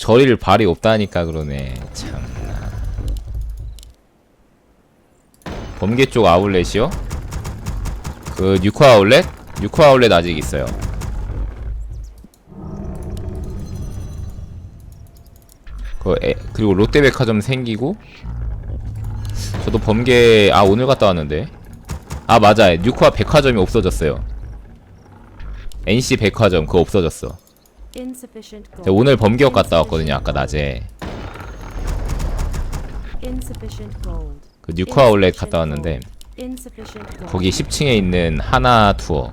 저릴 발이 없다니까 그러네. 참나. 범계 쪽 아울렛이요? 그 뉴코 아울렛? 뉴코 아울렛 아직 있어요. 그 에, 그리고 롯데백화점 생기고 저도 범계 아 오늘 갔다 왔는데 아 맞아 뉴코아 백화점이 없어졌어요. NC 백화점 그거 없어졌어. 오늘 범기역 갔다 왔거든요 아까 낮에. 그 뉴코 아울렛 갔다 왔는데. 거기 10층에 있는 하나 투어.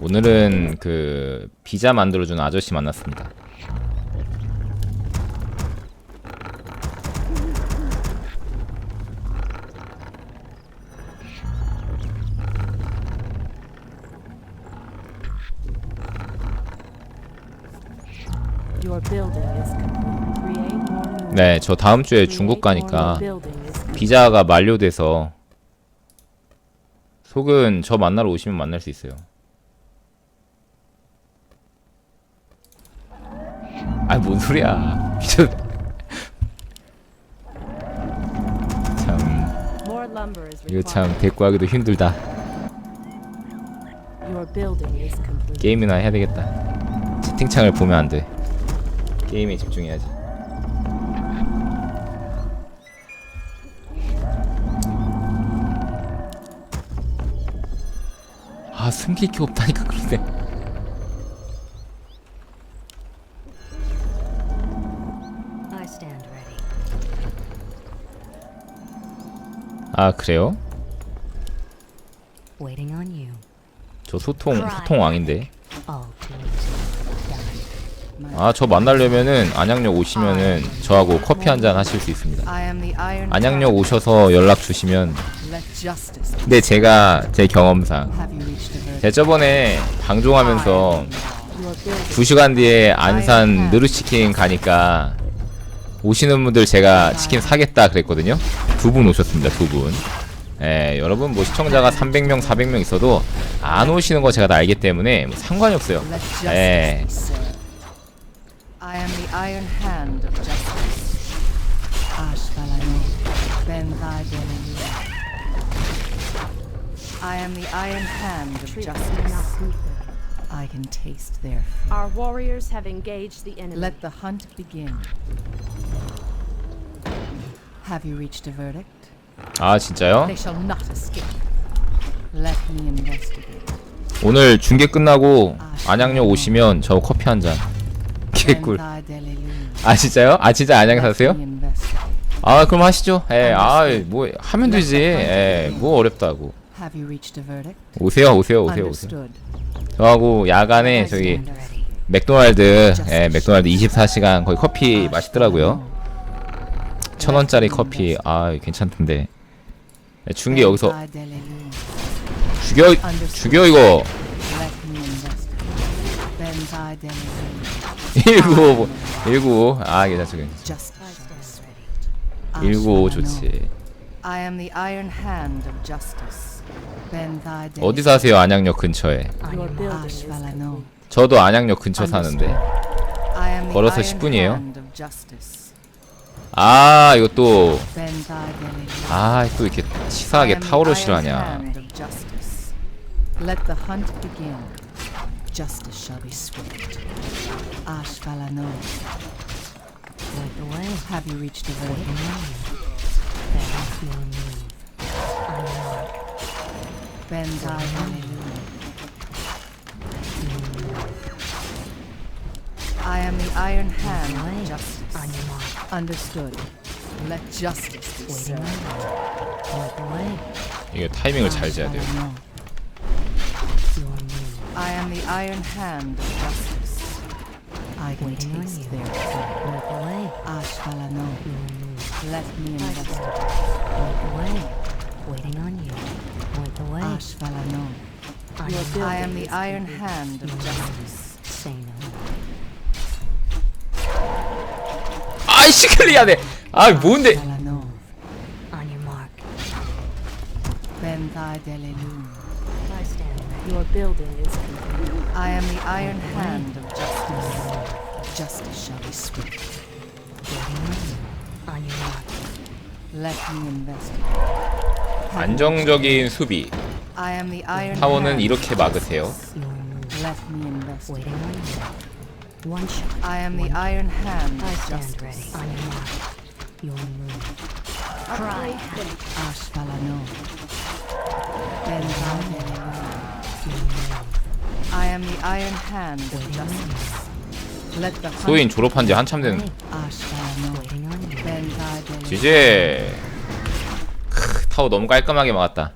오늘은 그 비자 만들어주는 아저씨 만났습니다 네 저 다음 주에 중국 가니까. 비자가 만료돼서 속은 저 만나러 오시면 만날 수 있어요 아 뭔 소리야 비자 참 이거. 참 대꾸하기도 힘들다. 게임이나 해야 되겠다. 채팅창을 보면 안 돼. 게임에 집중해야지. 아 숨길 게 없다니까 그런데. I stand ready. 아 그래요? Waiting on you. 저 소통 소통 왕인데. 아 저 만나려면은 안양역 오시면은 저하고 커피 한 잔 하실 수 있습니다. 안양역 오셔서 연락 주시면. 근데 제가 제 경험상? 제가 저번에 방종하면서 Your building. 2시간 뒤에 안산 느루치킨 가니까 오시는 분들 제가 치킨 사겠다 그랬거든요. 두 분 오셨습니다. 두 분. 예, 여러분 뭐 시청자가 300명, 400명 있어도 안 오시는 거 제가 다 알기 때문에 뭐 상관이 없어요. 예. be served. I am the iron hand of justice. Ashbalano, Ben Thy. I am the iron hand of justice. I can taste their fear. Our warriors have engaged the enemy. Let the hunt begin. Have you reached a verdict? 아, 진짜요? They shall not escape. Let me investigate. 오늘 중계 끝나고 안양역 오시면 저 커피 한 잔. 개꿀. Delelu. 아, 진짜요? 아, 진짜 안양 사세요? 아, 그럼 하시죠. 예, 아, 뭐 하면 되지. 예, 뭐 어렵다고. 오세요, 오세요, 오세요, 오세요. 저하고 야간에 저기. 맥도날드, 예, 맥도날드 24시간 거기 커피 맛있더라고요. 천 원짜리 커피, 아 괜찮던데. 예, 중계 여기서. 죽여, 죽여 이거. Let me investigate. Ben Thy Delelu. 195, 195. 아 괜찮죠, 괜찮죠. Justice. Ready. 195 좋지. 어디 사세요? 안양역 근처에. 저도 안양역 근처 사는데. 걸어서 iron 10분 이에요? hand of justice. 아 이거 또. 아 또 이렇게 치사하게. Let the hunt begin. Justice shall be swift. Ashbalano. Lead the way. Have you reached a verdict? Waiting on you. That is your move. On your mark. Ben Thy Delelu. I am the iron hand Away. of justice. On your mark. Understood. Let justice be Waiting on served. you. Lead the way. 이게 타이밍을 잘 재야 돼요. Ashbalano. Your move. I am the iron hand of justice. I can Waiting on taste you. their fear. Lead the way. Ashbalano. Your move. Let me investigate. Lead the way. Waiting on you. Lead the way. Ashbalano. On Your your I mark. am the iron hand of justice. Say no. 아이씨 클리야 돼. 아 뭔데? Ashbalano. On your mark. Ben Thy Delelu. Thy Your building is complete. I am the iron hand of justice. Justice shall be swift. On your mark. Let me investigate. 안정적인 수비. I am the iron 타워는 hand. 이렇게 막으세요. Let me investigate. One shot. I am the iron hand I of stand ready. justice. On your mark. Your move. Cry. Ashvalano. Ben 소인 졸업한 지 한참 된. 지제. 크, 타워 너무 깔끔하게 막았다.